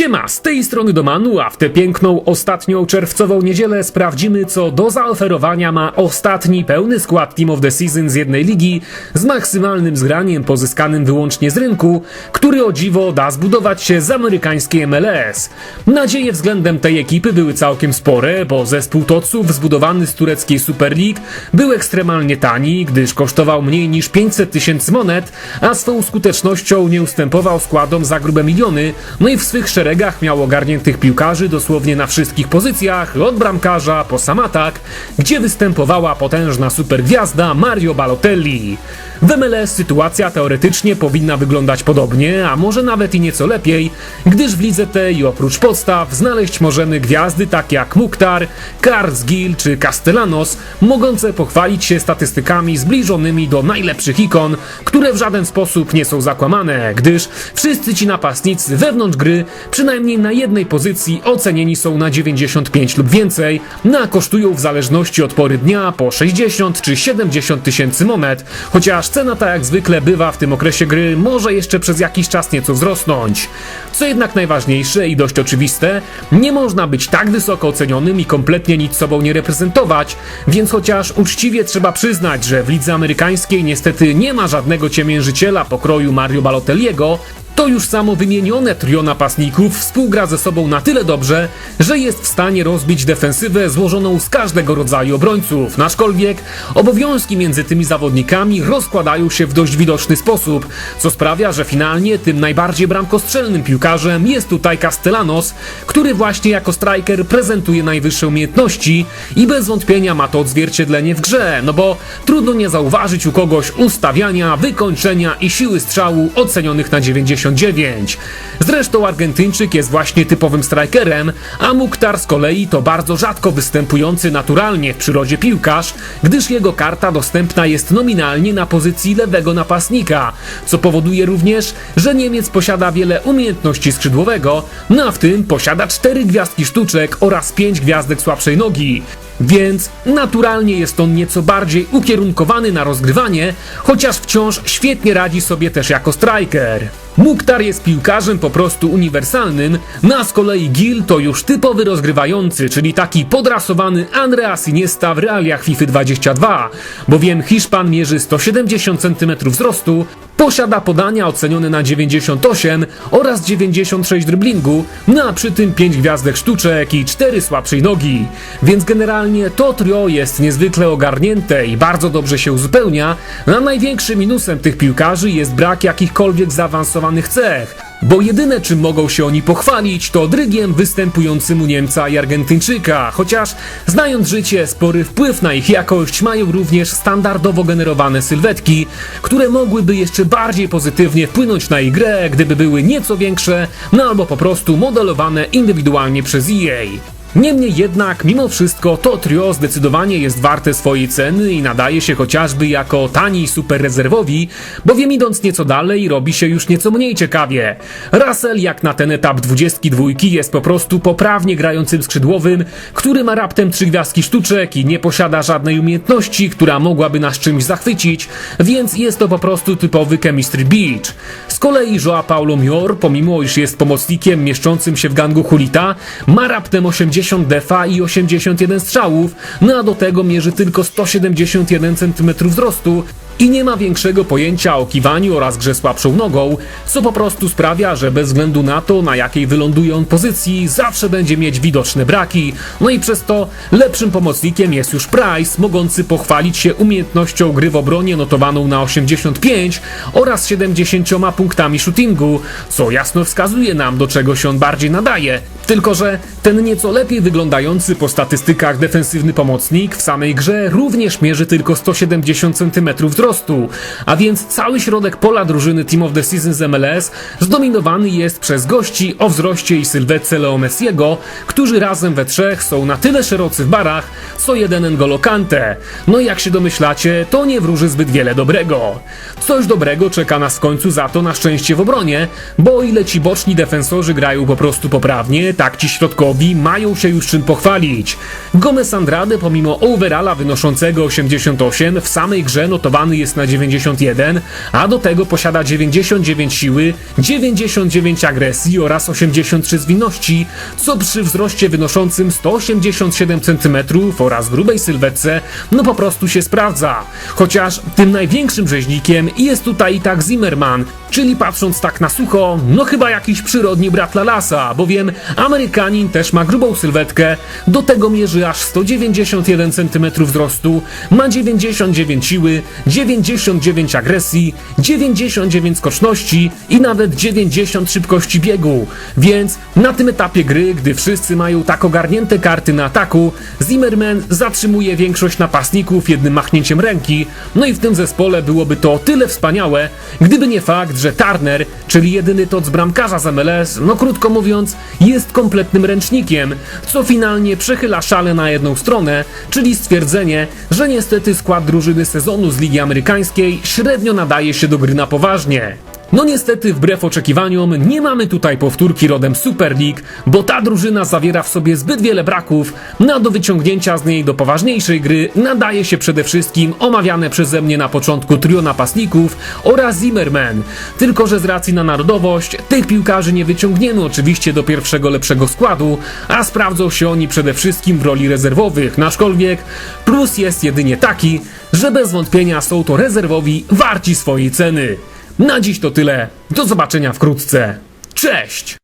Siema, z tej strony Domanu, a w tę piękną, ostatnią czerwcową niedzielę sprawdzimy, co do zaoferowania ma ostatni pełny skład Team of the Season z jednej ligi, z maksymalnym zgraniem pozyskanym wyłącznie z rynku, który o dziwo da zbudować się z amerykańskiej MLS. Nadzieje względem tej ekipy były całkiem spore, bo zespół Toców zbudowany z tureckiej Super League był ekstremalnie tani, gdyż kosztował mniej niż 500 tysięcy monet, a swą skutecznością nie ustępował składom za grube miliony, no i w swych szeregach miał ogarniętych piłkarzy dosłownie na wszystkich pozycjach, od bramkarza po sam atak, gdzie występowała potężna supergwiazda Mario Balotelli. W MLS sytuacja teoretycznie powinna wyglądać podobnie, a może nawet i nieco lepiej, gdyż w lidze tej oprócz podstaw znaleźć możemy gwiazdy takie jak Mukhtar, Kars Gil czy Castellanos, mogące pochwalić się statystykami zbliżonymi do najlepszych ikon, które w żaden sposób nie są zakłamane, gdyż wszyscy ci napastnicy wewnątrz gry przynajmniej na jednej pozycji ocenieni są na 95 lub więcej, no a kosztują w zależności od pory dnia po 60 czy 70 tysięcy monet, chociaż cena ta jak zwykle bywa w tym okresie gry może jeszcze przez jakiś czas nieco wzrosnąć. Co jednak najważniejsze i dość oczywiste, nie można być tak wysoko ocenionym i kompletnie nic sobą nie reprezentować, więc chociaż uczciwie trzeba przyznać, że w lidze amerykańskiej niestety nie ma żadnego ciemiężyciela pokroju Mario Balotelliego, to już samo wymienione trio napastników współgra ze sobą na tyle dobrze, że jest w stanie rozbić defensywę złożoną z każdego rodzaju obrońców, aczkolwiek obowiązki między tymi zawodnikami rozkładają się w dość widoczny sposób, co sprawia, że finalnie tym najbardziej bramkostrzelnym piłkarzem jest tutaj Castellanos, który właśnie jako striker prezentuje najwyższe umiejętności i bez wątpienia ma to odzwierciedlenie w grze, no bo trudno nie zauważyć u kogoś ustawiania, wykończenia i siły strzału ocenionych na 99. Zresztą Argentyńczyk jest właśnie typowym strikerem, a Mukhtar z kolei to bardzo rzadko występujący naturalnie w przyrodzie piłkarz, gdyż jego karta dostępna jest nominalnie na pozycji lewego napastnika, co powoduje również, że Niemiec posiada wiele umiejętności skrzydłowego, no a w tym posiada cztery gwiazdki sztuczek oraz pięć gwiazdek słabszej nogi. Więc naturalnie jest on nieco bardziej ukierunkowany na rozgrywanie, chociaż wciąż świetnie radzi sobie też jako striker. Mukhtar jest piłkarzem po prostu uniwersalnym, no a z kolei Gil to już typowy rozgrywający, czyli taki podrasowany Andreas Iniesta w realiach FIFA 22, bowiem Hiszpan mierzy 170 cm wzrostu, posiada podania ocenione na 98 oraz 96 driblingu, no a przy tym 5 gwiazdek sztuczek i 4 słabszej nogi. Więc generalnie to trio jest niezwykle ogarnięte i bardzo dobrze się uzupełnia, a największym minusem tych piłkarzy jest brak jakichkolwiek zaawansowanych cech. Bo jedyne czym mogą się oni pochwalić to drygiem występującym u Niemca i Argentyńczyka, chociaż znając życie spory wpływ na ich jakość mają również standardowo generowane sylwetki, które mogłyby jeszcze bardziej pozytywnie wpłynąć na ich grę, gdyby były nieco większe, no albo po prostu modelowane indywidualnie przez EA. Niemniej jednak, mimo wszystko, to trio zdecydowanie jest warte swojej ceny i nadaje się chociażby jako tani super rezerwowi, bowiem idąc nieco dalej robi się już nieco mniej ciekawie. Russell jak na ten etap 22 jest po prostu poprawnie grającym skrzydłowym, który ma raptem trzy gwiazdki sztuczek i nie posiada żadnej umiejętności, która mogłaby nas czymś zachwycić, więc jest to po prostu typowy chemistry beach. Z kolei Joao Paulo Mior, pomimo iż jest pomocnikiem mieszczącym się w gangu Hulita, ma raptem 80 defa i 81 strzałów, no a do tego mierzy tylko 171 cm wzrostu i nie ma większego pojęcia o kiwaniu oraz grze słabszą nogą, co po prostu sprawia, że bez względu na to, na jakiej wyląduje on pozycji, zawsze będzie mieć widoczne braki, no i przez to lepszym pomocnikiem jest już Price, mogący pochwalić się umiejętnością gry w obronie notowaną na 85 oraz 70 punktami shootingu, co jasno wskazuje nam, do czego się on bardziej nadaje. Tylko, że ten nieco lepiej wyglądający po statystykach defensywny pomocnik w samej grze również mierzy tylko 170 cm wzrostu, a więc cały środek pola drużyny Team of the Season z MLS zdominowany jest przez gości o wzroście i sylwetce Leo Messiego, którzy razem we trzech są na tyle szerocy w barach, co jeden N'Golo Kante. No i jak się domyślacie, to nie wróży zbyt wiele dobrego. Coś dobrego czeka nas w końcu za to na szczęście w obronie, bo o ile ci boczni defensorzy grają po prostu poprawnie, tak ci środkowi mają się już czym pochwalić. Gomez Andrade pomimo overalla wynoszącego 88 w samej grze notowany jest na 91, a do tego posiada 99 siły, 99 agresji oraz 83 zwinności, co przy wzroście wynoszącym 187 cm oraz grubej sylwetce, no po prostu się sprawdza. Chociaż tym największym rzeźnikiem jest tutaj i tak Zimmerman, czyli patrząc tak na sucho, no chyba jakiś przyrodni brat Lalasa, bowiem Amerykanin też ma grubą sylwetkę, do tego mierzy aż 191 cm wzrostu, ma 99 siły, 99 agresji, 99 skoczności i nawet 90 szybkości biegu. Więc na tym etapie gry, gdy wszyscy mają tak ogarnięte karty na ataku, Zimmerman zatrzymuje większość napastników jednym machnięciem ręki, no i w tym zespole byłoby to o tyle wspaniałe, gdyby nie fakt, że Turner, czyli jedyny tot z bramkarza z MLS, no krótko mówiąc, jest kompletnym ręcznikiem, co finalnie przechyla szale na jedną stronę, czyli stwierdzenie, że niestety skład drużyny sezonu z Ligi średnio nadaje się do gry na poważnie. No niestety, wbrew oczekiwaniom, nie mamy tutaj powtórki rodem Super League, bo ta drużyna zawiera w sobie zbyt wiele braków, no do wyciągnięcia z niej do poważniejszej gry nadaje się przede wszystkim omawiane przeze mnie na początku trio napastników oraz Zimmerman. Tylko, że z racji na narodowość, tych piłkarzy nie wyciągniemy oczywiście do pierwszego lepszego składu, a sprawdzą się oni przede wszystkim w roli rezerwowych, aczkolwiek plus jest jedynie taki, że bez wątpienia są to rezerwowi warci swojej ceny. Na dziś to tyle. Do zobaczenia wkrótce. Cześć!